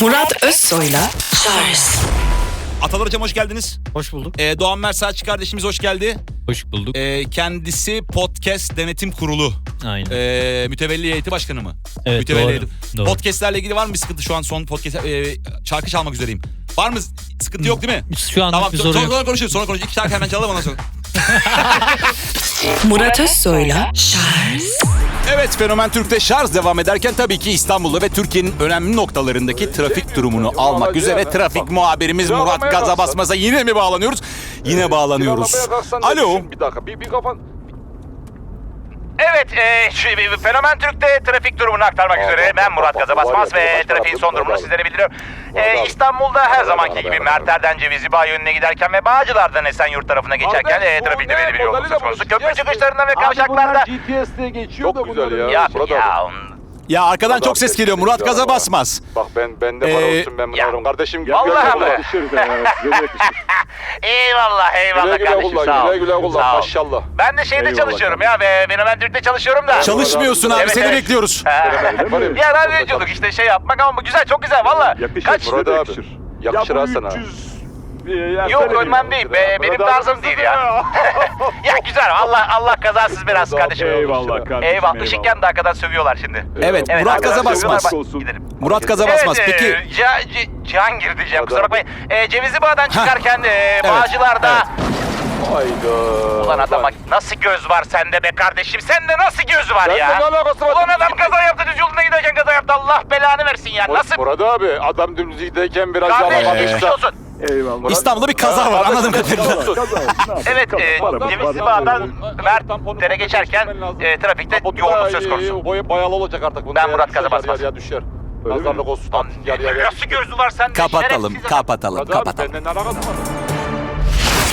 Murat Özsoy'la Charles Atalar Hocam hoş geldiniz. Hoş bulduk. Ee, Doğan Mersaç kardeşimiz hoş geldi. Hoş bulduk. Ee, kendisi Podcast Denetim Kurulu. Aynen. Ee, mütevelli heyeti başkanı mı? Evet, mütevelli doğru, heyeti. doğru. Podcastlerle ilgili var mı bir sıkıntı şu an son podcast e, şarkı çalmak üzereyim. Var mı sıkıntı yok değil mi? Şu anlık Tamam bir sonra, sorun yok. sonra konuşuruz sonra konuşuruz. İki şarkı hemen çalalım ondan sonra. Murat Özsoy'la Charles Evet Fenomen Türk'te şarj devam ederken tabii ki İstanbul'da ve Türkiye'nin önemli noktalarındaki trafik durumunu almak üzere trafik muhabirimiz Murat Gaza Basmaz'a yine mi bağlanıyoruz? Yine bağlanıyoruz. Kalksan ne Alo. Bir dakika bir, bir kafan. Evet, e, şu, Fenomen Türk'te trafik durumunu aktarmak üzere ben Murat Gazabasmaz ve trafiğin son durumunu sizlere bildiriyorum. E, İstanbul'da her zamanki gibi Merter'den Cevizli Bağ yönüne giderken ve Bağcılar'dan Esenyurt tarafına geçerken e, trafikte belli bir yoğunluk söz konusu. Köprü çıkışlarında ve kavşaklarda... GPS'te geçiyor Çok güzel ya. Ya, ya, arkadan çok ses geliyor Murat Gaza Basmaz. Bak ben bende para Ee, olsun ben bunu ya. alırım. Kardeşim gel. Vallahi gel, mi? Yakışır be, yakışır. eyvallah, eyvallah Güle güle kardeşim kullan, sağ ol. güle güle kullan, Sağ ol. maşallah. Ben de şeyde Eyvallah çalışıyorum ya ve Fenomen Türk'te çalışıyorum da. Çalışmıyorsun abi Evet, seni evet. bekliyoruz. Yaparım. ya radyoculuk işte şey yapmak ama bu güzel çok güzel valla. Kaç? Murat abi. Yakışır ha sana. Yok ölmem değil. Be, benim tarzım değil ya. ya güzel. Allah Allah kazasız biraz kardeşim. Eyvallah kardeşim. Eyvallah. Işık yandı arkadan sövüyorlar şimdi. Evet Evet, Murat Gaza Basmaz. Murat Gaza Basmaz Evet, peki. e, Ca- C- Cihangir diyeceğim kusura bakmayın. E, Cevizli Bağ'dan çıkarken e, Bağcılar'da... evet. Hayda. Ulan adam bak nasıl göz var sende be kardeşim? Sende nasıl göz var Bende ya? ne alakası var? Ulan adam kaza yaptı düz yolunda giderken kaza yaptı. Allah belanı versin ya. Nasıl? Murat abi adam dümdüz giderken biraz Kardeş yalama geçmiş düşse. olsun. Eyvallah. İstanbul'da bir kaza var anladığım kadarıyla. Evet, e, Cevizli Bağ'dan Mert'lere geçerken e, trafikte yoğunluk söz konusu. Boyu bayalı olacak artık. Ben Murat Gaza Basmaz. Ya, ya düşer. Nazarlık olsun. Nasıl gözü var sende? Kapatalım kapatalım kapatalım.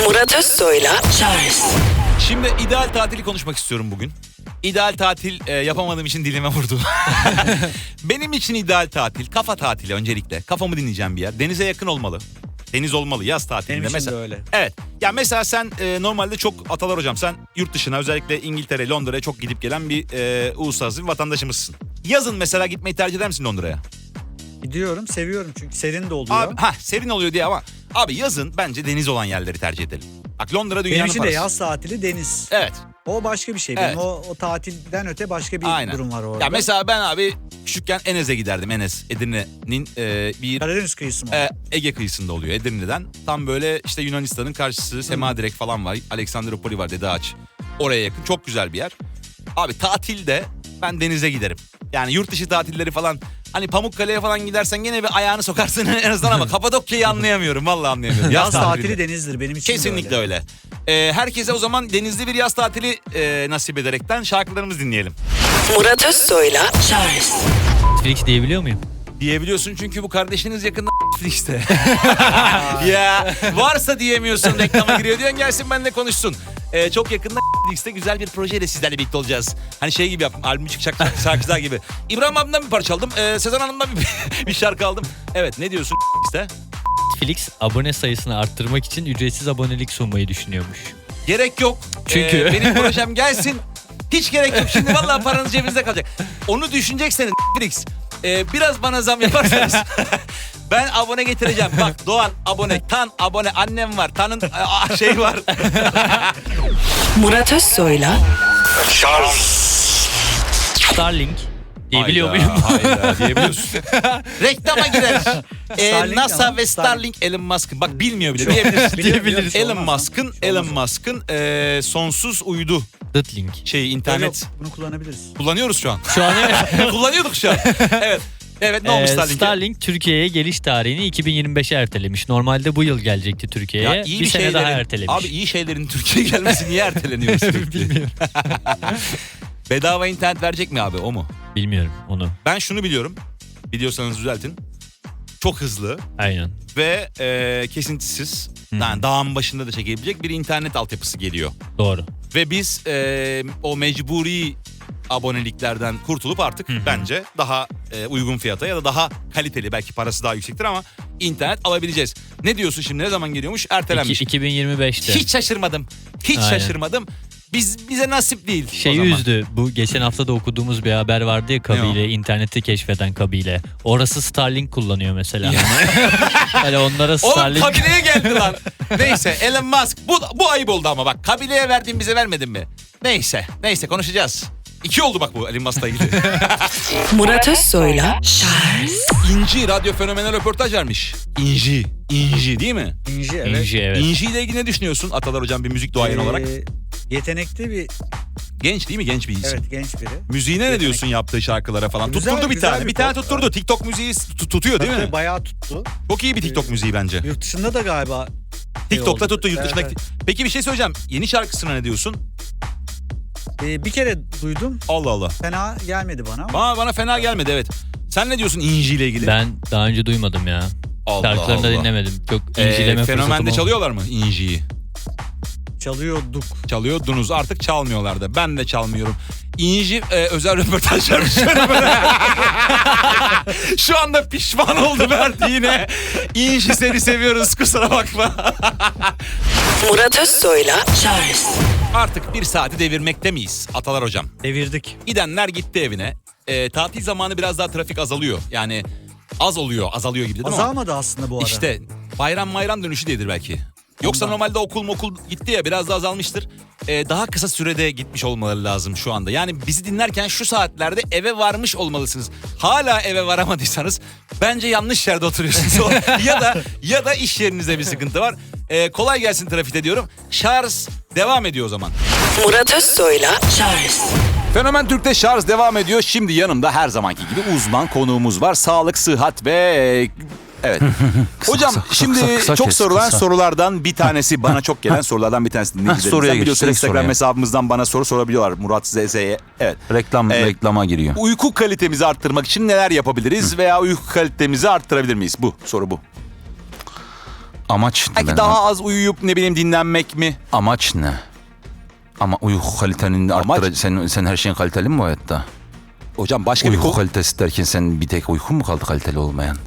Murat Özsoy'la Charles Şimdi ideal tatili konuşmak istiyorum bugün. İdeal tatil e, yapamadığım için dilime vurdu. Benim için ideal tatil kafa tatili öncelikle. Kafamı dinleyeceğim bir yer. Denize yakın olmalı. Deniz olmalı yaz tatilinde Benim için mesela. de öyle. Evet. Ya mesela sen e, normalde çok atalar hocam sen yurt dışına özellikle İngiltere, Londra'ya çok gidip gelen bir e, uluslararası bir vatandaşımızsın. Yazın mesela gitmeyi tercih eder misin Londra'ya? Gidiyorum, seviyorum çünkü serin de oluyor. Abi ha serin oluyor diye ama abi yazın bence deniz olan yerleri tercih edelim. Bak Londra dünyanın Benim için de yaz tatili deniz. Evet. O başka bir şey. Benim Evet. o, o tatilden öte başka bir Aynen. durum var orada. Ya mesela ben abi küçükken Enes'e giderdim. Enes Edirne'nin e, bir Karadeniz kıyısı mı? e, Ege kıyısında oluyor Edirne'den. Tam böyle işte Yunanistan'ın karşısı Semadirek falan var. Aleksandropoli var Dede Ağaç. Oraya yakın çok güzel bir yer. Abi tatilde ben denize giderim. Yani yurt dışı tatilleri falan hani Pamukkale'ye falan gidersen gene bir ayağını sokarsın en azından ama Kapadokya'yı anlayamıyorum. Vallahi anlayamıyorum. yaz tatili denizdir benim için de Kesinlikle öyle. Ee, herkese o zaman denizli bir yaz tatili e, nasip ederekten şarkılarımızı dinleyelim. Murat Özsoy'la Charles Netflix diyebiliyor muyum? Diyebiliyorsun çünkü bu kardeşiniz yakında Netflix'te. ya varsa diyemiyorsun reklama giriyor diyorsun gelsin benimle konuşsun. Ee, çok yakında Netflix'te güzel bir projeyle sizlerle birlikte olacağız. Hani şey gibi yaptım albüm çıkacak şarkıcılar gibi. İbrahim abimden bir parça aldım. Ee, Sezen Hanım'dan bir, bir şarkı aldım. Evet ne diyorsun Netflix'te? Netflix abone sayısını arttırmak için ücretsiz abonelik sunmayı düşünüyormuş. Gerek yok. Çünkü- Ee, benim projem gelsin. Hiç gerek yok. Şimdi vallahi paranız cebinizde kalacak. Onu düşünecekseniz Netflix. e, biraz bana zam yaparsanız ben abone getireceğim. Bak Doğan abone, Tan abone, annem var, Tan'ın a- şey var. Murat Özsoy'la Starlink diyebiliyor Hayda, muyum? Hayda diyebiliyorsun. Reklama girer. Ee, Starlink NASA ama ve Starlink. Starlink Elon Musk'ın. Bak bilmiyor bile diyebilirsin. Diyebiliriz. Elon. Musk'ın Elon Musk'ın e, sonsuz uydu Deadlink. şey internet bunu kullanabiliriz. kullanıyoruz şu an. Şu an evet. Kullanıyorduk şu an. Evet. Evet ne olmuş Ee, Starlink'e? Starlink Türkiye'ye geliş tarihini 2025'e ertelemiş. Normalde bu yıl gelecekti Türkiye'ye. Ya iyi bir bir sene daha ertelemiş. Abi iyi şeylerin Türkiye'ye gelmesi niye erteleniyor sürekli? Bilmiyorum. Bedava internet verecek mi abi o mu? Bilmiyorum onu. Ben şunu biliyorum. Biliyorsanız düzeltin. Çok hızlı Aynen. ve e, kesintisiz. Yani dağın başında da çekebilecek bir internet altyapısı geliyor. Doğru. Ve biz e, o mecburi aboneliklerden kurtulup artık bence daha e, uygun fiyata ya da daha kaliteli belki parası daha yüksektir ama internet alabileceğiz. Ne diyorsun şimdi ne zaman geliyormuş? Ertelenmiş. İki- 2025'te. Hiç şaşırmadım. Hiç Aynen. şaşırmadım. Biz bize nasip değil. o Şeyi zaman. üzdü. Bu geçen hafta da okuduğumuz bir haber vardı ya kabile, interneti keşfeden kabile. Orası Starlink kullanıyor mesela. hani onlara Oğlum Starlink... kabileye geldi lan. Neyse Elon Musk. Bu, bu ayıp oldu ama bak. Kabileye verdiğin bize vermedin mi? Neyse. Neyse konuşacağız. İki oldu bak bu Elon Musk'la ilgili. Murat Özsoy'la Charles İnci radyo fenomenal röportaj vermiş. İnci. İnci değil mi? İnci evet. İnci evet. İnci ile ilgili ne düşünüyorsun Atalar Hocam bir müzik duayen Ee, olarak? Yetenekli bir Genç değil mi? Genç bir isim. evet genç biri. Müziğine ne diyorsun yaptığı şarkılara falan? Güzel, tutturdu bir güzel tane. bir Bir tane pop. tutturdu. TikTok müziği tut- tutuyor değil Tabii mi? Bayağı tuttu. Çok iyi bir TikTok müziği bence. Yurt dışında da galiba TikTok'ta oldu. tuttu yurt Evet, dışındaki. Peki bir şey söyleyeceğim. Yeni şarkısına ne diyorsun? Ee, bir kere duydum. Allah Allah. Fena gelmedi bana ama. Bana, bana fena gelmedi evet. Sen ne diyorsun İnci ile ilgili? Ben daha önce duymadım ya. Allah Şarkılarını da Allah. dinlemedim. Çok Ee, incileme fırsatım fenomende çalıyorlar mı İnci'yi? Çalıyorduk. Çalıyordunuz artık çalmıyorlar da. Ben de çalmıyorum. İnci e, özel röportaj vermiş. Şu anda pişman oldu verdiğine. İnci seni seviyoruz kusura bakma. Murat Özsoy'la Charles Artık bir saati devirmekte miyiz Atalar hocam? Devirdik. Gidenler gitti evine. E, tatil zamanı biraz daha trafik azalıyor. Yani az oluyor azalıyor gibi değil mi? Azalmadı aslında bu ara. İşte bayram bayram dönüşü değildir belki. Yoksa Ondan. normalde okul okul gitti ya biraz da azalmıştır. Ee, daha kısa sürede gitmiş olmaları lazım şu anda. Yani bizi dinlerken şu saatlerde eve varmış olmalısınız. Hala eve varamadıysanız bence yanlış yerde oturuyorsunuz. ya da ya da iş yerinizde bir sıkıntı var. Ee, kolay gelsin trafikte diyorum. Şarj devam ediyor o zaman. Murat Özsoy'la Charles Fenomen Türk'te şarj devam ediyor. Şimdi yanımda her zamanki gibi uzman konuğumuz var. Sağlık, sıhhat ve... Evet. Hocam şimdi kısa, kısa çok kes, sorulan kısa. sorulardan bir tanesi bana çok gelen sorulardan bir tanesi dinleyicilerimizden. soruya biliyorsun Instagram soruya. hesabımızdan bana soru sorabiliyorlar Murat ZZ'ye. Evet. Reklam Ee, reklama giriyor. Uyku kalitemizi arttırmak için neler yapabiliriz veya uyku kalitemizi arttırabilir miyiz? Bu soru bu. Amaç ne? Belki daha az uyuyup ne bileyim dinlenmek mi? Amaç ne? Ama uyku kaliteni Amaç- arttıracak. Sen, sen her şeyin kaliteli mi bu hayatta? Hocam başka bir Uyku kalitesi derken sen bir tek uyku mu kaldı kaliteli olmayan?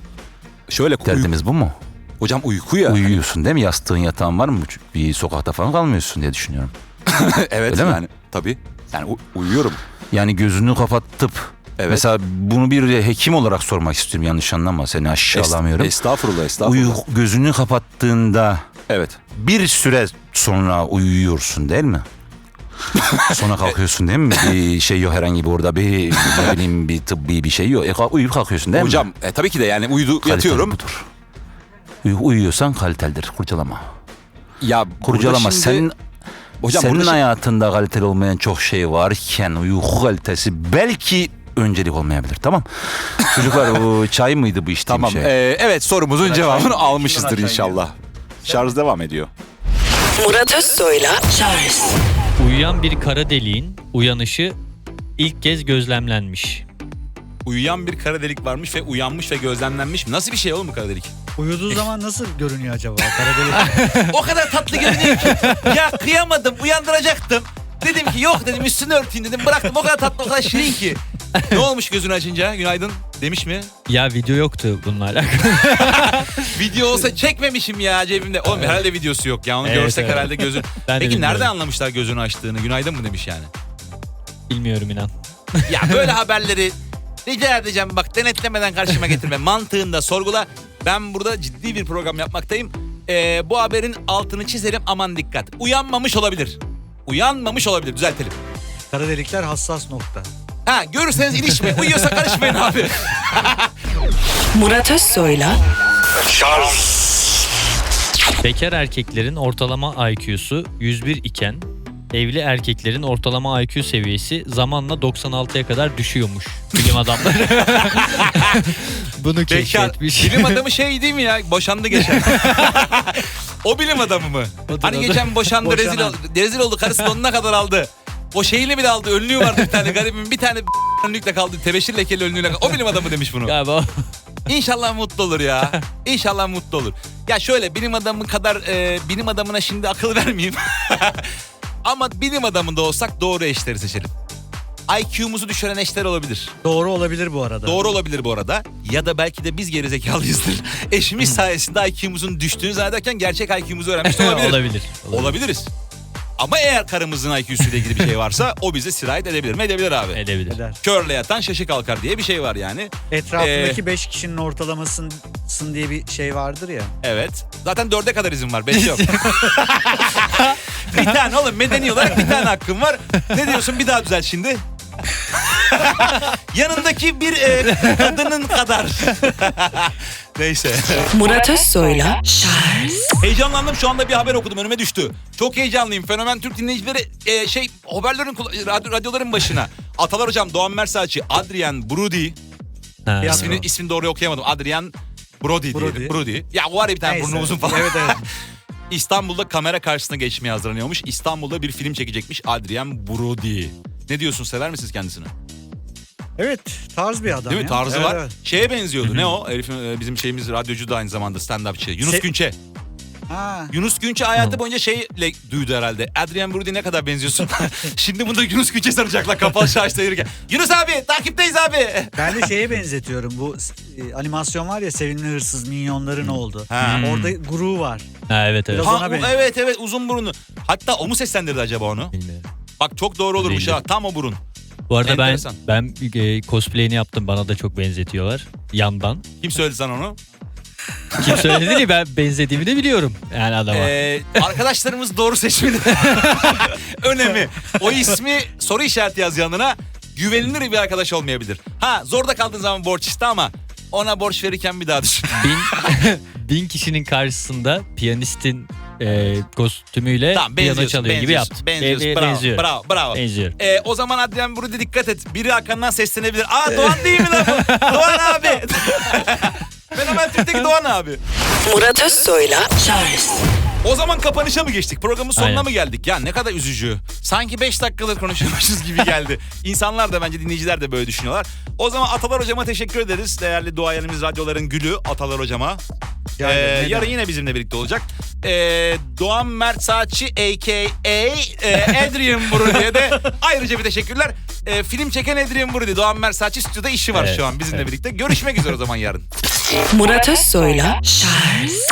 Şöyle Derdimiz bu mu? Hocam uyku ya. Uyuyorsun değil mi? Yastığın yatağın var mı? Bir sokakta falan kalmıyorsun diye düşünüyorum. evet Öyle mi? yani tabii. Yani uyuyorum. Yani gözünü kapatıp Evet. Mesela bunu bir hekim olarak sormak istiyorum yanlış anlama seni aşağılamıyorum. Estağfurullah estağfurullah. Uyu, gözünü kapattığında Evet. bir süre sonra uyuyorsun değil mi? sonra kalkıyorsun değil mi? Bir şey yok herhangi bir orada bir ne bileyim bir tıbbi bir şey yok. E, kalk- uyuyup kalkıyorsun değil Hocam mi? e, tabii ki de yani uyudu Kaliteli yatıyorum. budur. Uyu- uyuyorsan kalitelidir. Kurcalama. Ya Kurcalama. burada şimdi- Sen hocam senin burada şimdi- hayatında kaliteli olmayan çok şey varken uyku kalitesi belki öncelik olmayabilir. Tamam. Çocuklar bu çay mıydı bu içtiğim Tamam. şey? e, evet sorumuzun cevabını almışızdır inşallah. Şarj devam ediyor. Murat Özsoy'la Charles Uyuyan bir kara deliğin uyanışı ilk kez gözlemlenmiş. Uyuyan bir kara delik varmış ve uyanmış ve gözlemlenmiş. Nasıl bir şey oğlum bu kara delik? Uyuduğu zaman nasıl görünüyor acaba? Karadelik. o kadar tatlı görünüyor ki. ya kıyamadım uyandıracaktım. Dedim ki yok dedim üstünü örteyim dedim. Bıraktım o kadar tatlı o kadar şirin ki. ne olmuş gözünü açınca günaydın demiş mi? Ya video yoktu bununla alakalı. Video olsa çekmemişim ya cebimde. Oğlum herhalde videosu yok ya onu Evet, görsek evet. herhalde gözün. Ben de Peki nereden bilmiyorum. anlamışlar gözünü açtığını? Günaydın mı demiş yani. Bilmiyorum inan. Ya böyle haberleri rica edeceğim bak denetlemeden karşıma getirme. Mantığında sorgula. Ben burada ciddi bir program yapmaktayım. Ee, bu haberin altını çizelim aman dikkat. Uyanmamış olabilir. Uyanmamış olabilir düzeltelim. Karadelikler hassas nokta. Ha görürseniz ilişme. Uyuyorsa karışmayın abi. Murat Özsoy'la Bekar erkeklerin ortalama IQ'su 101 iken evli erkeklerin ortalama IQ seviyesi zamanla 96'ya kadar düşüyormuş bilim adamları. Bunu Bekar, keşfetmiş. bilim adamı şey değil mi ya? Boşandı geçen. o bilim adamı mı? Odur, hani odur. geçen boşandı rezil, oldu, rezil oldu karısı donuna kadar aldı. O şeyini bile aldı. Önlüğü vardı bir tane garibim. Bir tane önlükle kaldı. Tebeşir lekeli önlüğüyle kaldı. O bilim adamı demiş bunu. Galiba İnşallah mutlu olur ya. İnşallah mutlu olur. Ya şöyle bilim adamı kadar e, bilim adamına şimdi akıl vermeyeyim. Ama bilim adamında olsak doğru eşleri seçelim. IQ'muzu düşüren eşler olabilir. Doğru olabilir bu arada. Doğru olabilir bu arada. Ya da belki de biz gerizekalıyızdır. Eşimiz sayesinde IQ'muzun düştüğünü zannederken gerçek IQ'muzu öğrenmiş olabilir. olabilir. Olabiliriz. Ama eğer karımızın IQ'suyla ilgili bir şey varsa o bize sirayet edebilir mi? Edebilir abi. Edebilir. Eder. Körle yatan şaşı kalkar diye bir şey var yani. Etrafındaki Ee, 5 kişinin ortalamasın diye bir şey vardır ya. Evet. Zaten dörde kadar izin var. Beş yok. bir tane oğlum medeni olarak bir tane hakkım var. Ne diyorsun bir daha düzelt şimdi. Yanındaki bir e, kadının kadar. Neyse. Murat Özsoy'la Heyecanlandım şu anda bir haber okudum önüme düştü. Çok heyecanlıyım. Fenomen Türk dinleyicileri e, şey haberlerin kula- radyo, radyoların başına. Atalar hocam Doğan Mersaçı, Adrian Brody. Ha. İsmini, ismini doğru okuyamadım. Adrian Brody, Brody. diyelim. Brody. Ya var ya bir tane Neyse. burnu uzun falan. Evet evet. İstanbul'da kamera karşısına geçmeye hazırlanıyormuş. İstanbul'da bir film çekecekmiş Adrian Brody. Ne diyorsun sever misiniz kendisini? Evet tarz bir adam Değil mi? ya. Tarzı Evet, var. evet. Şeye benziyordu. ne o? Herifin, e, bizim şeyimiz radyocu da aynı zamanda stand-upçı. Yunus Se- Günçe. Ha. Yunus Günçe hayatı boyunca şeyle duydu herhalde. Adrian Brody ne kadar benziyorsun. Şimdi bunu da Yunus Günçe sanacaklar kapalı şarjda yürürken. Yunus abi takipteyiz abi. Ben de şeye benzetiyorum. Bu e, animasyon var ya Sevimli Hırsız Minyonların oldu. Ha. Orada Guru var. Ha, evet evet. Biraz Ha, ona o- benziyor. evet evet uzun burunlu. Hatta o mu seslendirdi acaba onu? Bilmiyorum. Bak çok doğru olurmuş Bilmiyorum. ha tam o burun. Bu arada Enteresan. ben ben e, cosplay'ini yaptım. Bana da çok benzetiyorlar. Yandan. Kim söyledi sana onu? Kim söyledi ki ben benzediğimi de biliyorum. Yani adama. Ee, arkadaşlarımız doğru seçmeli. Önemi. O ismi soru işareti yaz yanına. Güvenilir bir arkadaş olmayabilir. Ha zorda kaldığın zaman borç iste ama ona borç verirken bir daha düşün. bin, bin kişinin karşısında piyanistin e, kostümüyle tamam piyano çalıyor gibi yaptım. Benziyorsun. E, bravo, benziyor. bravo. Bravo. Benziyor. Ee, o zaman Adrian burada dikkat et. Biri arkandan seslenebilir. Aa Doğan değil mi lan bu? Doğan abi. Fenomen Türk'teki Doğan abi. Murat Özsoy'la Charles O zaman kapanışa mı geçtik? Programın sonuna Aynen. mı geldik? Ya ne kadar üzücü. Sanki 5 dakikadır konuşuyormuşuz gibi geldi. İnsanlar da bence dinleyiciler de böyle düşünüyorlar. O zaman Atalar Hocama teşekkür ederiz. Değerli duayenimiz radyoların gülü Atalar Hocama. Yani Ee, neden? yarın yine bizimle birlikte olacak. Ee, Doğan Mert Saatçi a.k.a. e, Adrian Brody'ye de ayrıca bir teşekkürler. Ee, film çeken Adrian Brody. Doğan Mert Saatçi stüdyoda işi var Evet, şu an bizimle evet. birlikte. Görüşmek üzere o zaman yarın. Murat Özsoy'la Charles